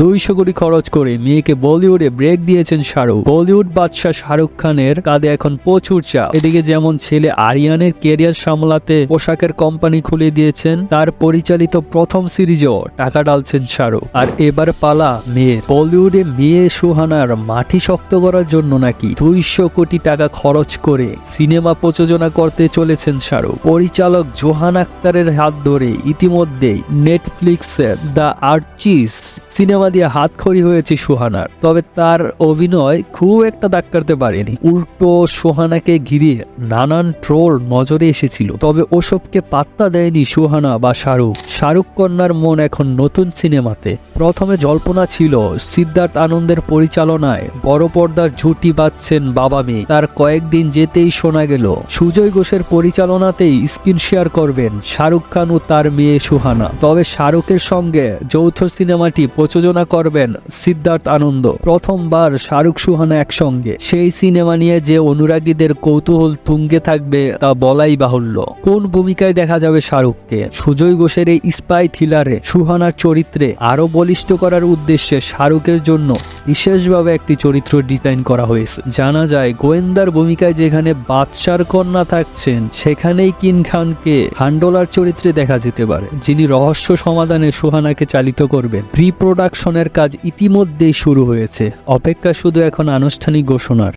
দুইশো কোটি খরচ করে মেয়েকে বলিউডে ব্রেক দিয়েছেন শাহরুখ। বলিউড বাদশাহ শাহরুখ খানের কাঁধে এখন প্রচুর চাপ। এদিকে যেমন ছেলে আরিয়ানের কেরিয়ার সামলাতে পোশাকের কোম্পানি খুলে দিয়েছেন, তার পরিচালিত প্রথম সিরিজও টাকা ডালছেন শাহরুখ। আর এবার পালা মেয়ের। বলিউডে মেয়ে সুহানার মাটি শক্ত করার জন্য নাকি দুইশো কোটি টাকা খরচ করে সিনেমা প্রযোজনা করতে চলেছেন শাহরুখ। পরিচালক জোহান আক্তারের হাত ধরে ইতিমধ্যেই নেটফ্লিক্সের দ্য আর্চিস সিনেমা দিয়ে হাতখড়ি হয়েছে সুহানার। তবে তার অভিনয় খুব একটা দাগ কাটতে পারেনি। উল্টো সোহানাকে ঘিরে নানান ট্রোল নজরে এসেছিল। তবে ওসবকে পাত্তা দেয়নি সুহানা বা শাহরুখ। শাহরুখ কন্যার মন এখন নতুন সিনেমাতে। প্রথমে জল্পনা ছিল সিদ্ধার্থ আনন্দের পরিচালনায় বড় পর্দার ঝুটি বাঁধছেন বাবা মেয়ে। তার কয়েকদিন যেতেই শোনা গেল, সুজয় ঘোষের পরিচালনাতেই স্ক্রিন শেয়ার করবেন শাহরুখ খান ও তার মেয়ে সুহানা। তবে শাহরুখের সঙ্গে যৌথ সিনেমাটি প্রযোজনা করবেন সিদ্ধার্থ আনন্দ। প্রথমবার শাহরুখ সুহানা একসঙ্গে। সেই সিনেমা নিয়ে যে অনুরাগীদের কৌতূহল তুঙ্গে থাকবে তা বলাই বাহুল্য। কোন ভূমিকায় দেখা যাবে শাহরুখকে? সুজয় ঘোষের এই স্পাই থ্রিলারে সুহানার চরিত্রে আরও বলিষ্ঠ করার উদ্দেশ্যে শাহরুখের জন্য বিশেষভাবে একটি চরিত্র ডিজাইন করা হয়েছে। জানা যায়, গোয়েন্দার ভূমিকায় যেখানে বাদশার কন্যা থাকছেন, সেখানেই কিন খানকে হান্ডোলার চরিত্রে দেখা যেতে পারে, যিনি রহস্য সমাধানে সুহানাকে চালিত করবেন। প্রি প্রোডাকশনের কাজ ইতিমধ্যেই শুরু হয়েছে। অপেক্ষা শুধু এখন আনুষ্ঠানিক ঘোষণার।